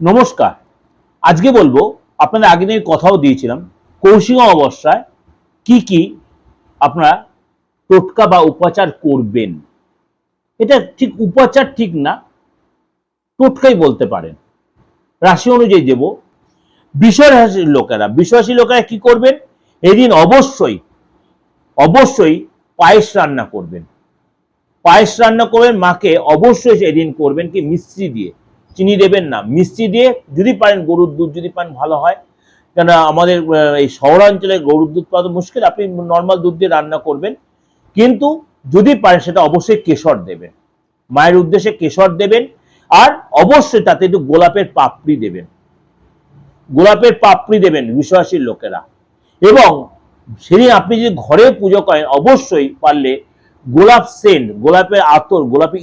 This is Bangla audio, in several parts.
নমস্কার। আজকে বলব, আপনাদের আগে দিন কথাও দিয়েছিলাম, কৌশিক অমাবস্যায় কি কি আপনারা টোটকা বা উপাচার করবেন। এটা ঠিক উপাচার ঠিক না, টোটকাই বলতে পারেন। রাশি অনুযায়ী দেব বিষয় রাশির লোকেরা বিশ্বাসী লোকেরা কি করবেন? এদিন অবশ্যই অবশ্যই পায়েস রান্না করবেন। পায়েস রান্না করবেন, মাকে অবশ্যই সেদিন করবেন কি মিস্ত্রি দিয়ে। চিনি দেবেন না। মিষ্টি দিয়ে যদি পারেন গরুর দুধ, যদি পান ভালো হয়। কেন আমাদের এই শহরাঞ্চলে গরুর দুধ পাওয়া মুশকিল, আপনি নর্মাল দুধ দিয়ে রান্না করবেন। কিন্তু যদি পারেন, সেটা অবশ্যই কেশর দেবেন। মায়ের উদ্দেশ্যে কেশর দেবেন, আর অবশ্যই তাতে একটু গোলাপের পাপড়ি দেবেন। গোলাপের পাপড়ি দেবেন বিশ্বাসীর লোকেরা। এবং সেদিন আপনি যদি ঘরে পুজো করেন, অবশ্যই পারলে গোলাপ সেন্ট গোলাপের আতর, গোলাপি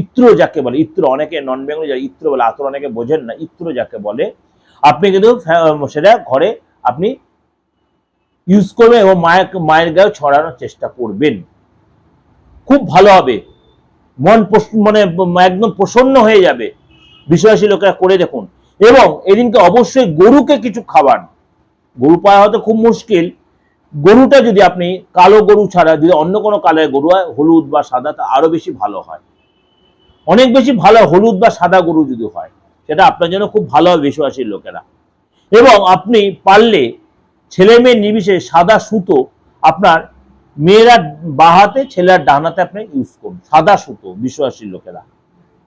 ইত্র যাকে বলে, ইত্র অনেকে নন বেঙ্গলি যারা ইত্র বলে, আতর অনেকে বোঝেন না, ইত্র যাকে বলে, আপনি কিন্তু সেটা ঘরে আপনি ইউজ করবেন এবং মায়ের মায়ের গায়ে ছড়ানোর চেষ্টা করবেন। খুব ভালো হবে। মন মানে একদম প্রসন্ন হয়ে যাবে। বিশ্বাসী লোকেরা করে দেখুন। এবং এদিনকে অবশ্যই গরুকে কিছু খাবার গরু পাওয়া হয়তো খুব মুশকিল। গরুটা যদি আপনি কালো গরু ছাড়া, যদি অন্য কোনো কালারের গরু হয়, হলুদ বা সাদা, তা আরও বেশি ভালো হয়। অনেক বেশি ভালো হলুদ বা সাদা গরু যদি হয়, সেটা আপনার জন্য খুব ভালো হবে বিশ্ববাসীর লোকেরা। এবং আপনি পারলে ছেলে মেয়ে নির্বিশেষে সাদা সুতো আপনার মেয়েরা বাহাতে, ছেলের ডানাতে আপনি ইউজ করুন, সাদা সুতো বিশ্ববাসীর লোকেরা।